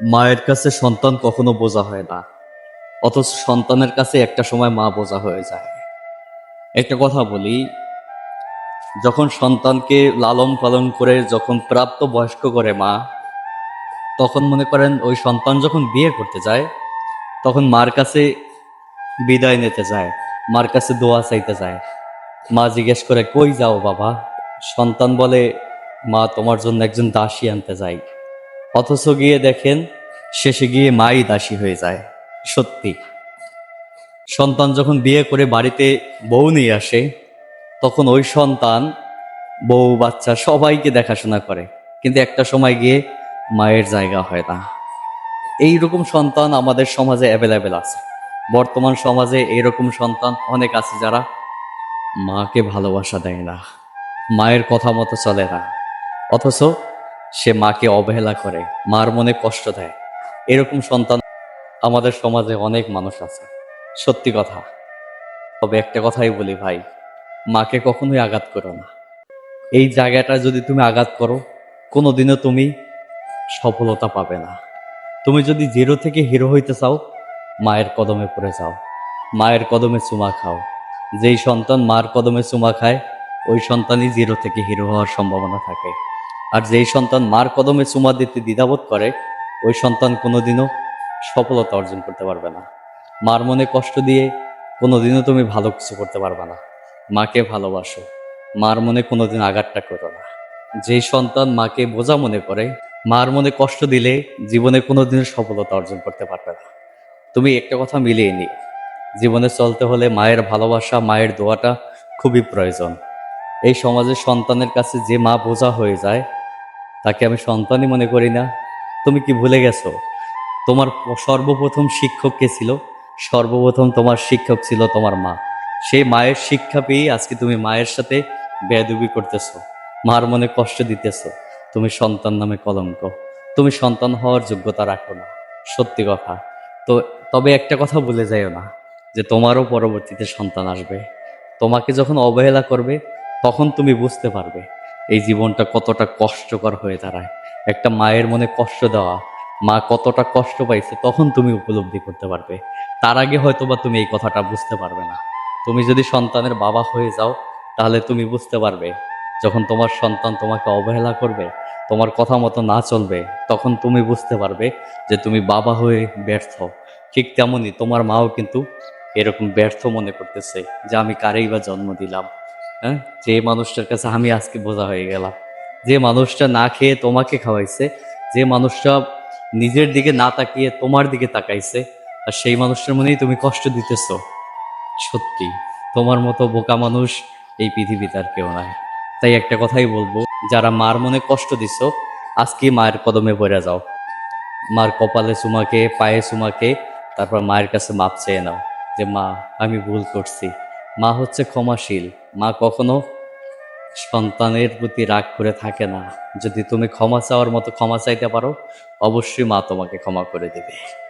মায়ের কাছে সন্তান কখনো বোঝা হয় না, অথচ সন্তানের কাছে একটা সময় মা বোঝা হয়ে যায়। একটা কথা বলি, যখন সন্তানকে লালন পালন করে যখন প্রাপ্ত বয়স্ক করে মা, তখন মনে করেন ওই সন্তান যখন বিয়ে করতে যায়, তখন মার কাছে বিদায় নিতে যায়, মার কাছে দোয়া চাইতে যায়। মা জিজ্ঞেস করে, কই যাও বাবা? সন্তান বলে, মা, তোমার জন্য একজন দাসী আনতে যাই। অথচ গিয়ে দেখেন, শেষে গিয়ে মাই দাসী হয়ে যায়। সত্যি। সন্তান যখন বিয়ে করে বাড়িতে বউ নিয়ে আসে, তখন ওই সন্তান বউ, বাচ্চা সবাইকে দেখাশোনা করে। কিন্তু একটা সময় গিয়ে মায়ের জায়গা হয় না। এই রকম সন্তান আমাদের সমাজে অ্যাভেলেবেল আছে। বর্তমান সমাজে এরকম সন্তান অনেক আছে যারা মাকে ভালোবাসা দেয় না। মায়ের কথা মতো চলে না। অথচ সে মাকে অবহেলা করে, মার মনে কষ্ট দেয়। এরকম সন্তান আমাদের সমাজে অনেক মানুষ আছে। সত্যি কথা। তবে একটা কথাই বলি ভাই, মাকে কখনোই আঘাত করো না। এই জায়গাটা যদি তুমি আঘাত করো, কোনোদিনও তুমি সফলতা পাবে না। তুমি যদি জিরো থেকে হিরো হইতে চাও, মায়ের কদমে পড়ে যাও। মায়ের কদমে চুমা খাও। যেই সন্তান মার কদমে চুমা খায়, ওই সন্তানই জিরো থেকে হিরো হওয়ার সম্ভাবনা থাকে। আর যেই সন্তান মার কদমে চুমা দিতে দ্বিধাবোধ করে, ওই সন্তান কোনোদিনও সফলতা অর্জন করতে পারবে না। মার মনে কষ্ট দিয়ে কোনোদিনও তুমি ভালো কিছু করতে পারবে না। মাকে ভালোবাসো। মার মনে কোনোদিন আঘাতটা করো না। যেই সন্তান মাকে বোঝা মনে করে, মার মনে কষ্ট দিলে জীবনে কোনোদিনও সফলতা অর্জন করতে পারবে না। তুমি একটা কথা মিলিয়ে নিও। জীবনে চলতে হলে মায়ের ভালোবাসা, মায়ের দোয়াটা খুবই প্রয়োজন। এই সমাজের সন্তানের কাছে যে মা বোঝা হয়ে যায় তাকে আমি সন্তানই মনে করি না। তুমি কি ভুলে গেছো? তোমার সর্বপ্রথম শিক্ষক কে ছিল? সর্বপ্রথম তোমার শিক্ষক ছিল তোমার মা। সেই মায়ের শিক্ষা পেয়ে আজকে তুমি মায়ের সাথে বেয়াদুবি করতেছো, মার মনে কষ্ট দিতেছো। তুমি সন্তান নামে কলঙ্ক। তুমি সন্তান হওয়ার যোগ্যতা রাখো না, সত্যি কথা। তো তবে একটা কথা ভুলে যাইও না, যে তোমারও পরবর্তীতে সন্তান আসবে। তোমাকে যখন অবহেলা করবে, তখন তুমি বুঝতে পারবে। এই জীবনটা কতটা কষ্টকর হয়ে দাঁড়ায়। একটা মায়ের মনে কষ্ট দেওয়া, মা কতটা কষ্ট পাইছে তখন তুমি উপলব্ধি করতে পারবে। তার আগে হয়তো বা তুমি এই কথাটা বুঝতে পারবে না। তুমি যদি সন্তানের বাবা হয়ে যাও, তাহলে তুমি বুঝতে পারবে, যখন তোমার সন্তান তোমাকে অবহেলা করবে, তোমার কথা মতো না চলবে, তখন তুমি বুঝতে পারবে যে তুমি বাবা হয়ে ব্যর্থ। ঠিক তেমনই তোমার মাও কিন্তু এরকম ব্যর্থ মনে করতেছে যে আমি কারেই বা জন্ম দিলাম। হ্যাঁ? যে মানুষটার কাছে আমি আজকে বোঝা হয়ে গেলাম। যে মানুষটা না খেয়ে তোমাকে খাওয়াইছে, যে মানুষটা নিজের দিকে না তাকিয়ে তোমার দিকে তাকাইছে, আর সেই মানুষটার মনেই তুমি কষ্ট দিতেছ। সত্যি, তোমার মতো বোকা মানুষ এই পৃথিবীতে আর কেউ নাই। তাই একটা কথাই বলব, যারা মার মনে কষ্ট দিছ, আজকে মায়ের কদমে পড়ে যাও। মার কপালে চুমাকে পায়ে চুমাকে তারপর মায়ের কাছে মাপ চেয়ে নাও যে, মা, আমি ভুল করছি। মা হচ্ছে ক্ষমাশীল মা কখনো সন্তানের প্রতি রাগ করে থাকে না। যদি তুমি ক্ষমা চাওয়ার মতো ক্ষমা চাইতে পারো, অবশ্যই মা তোমাকে ক্ষমা করে দেবে।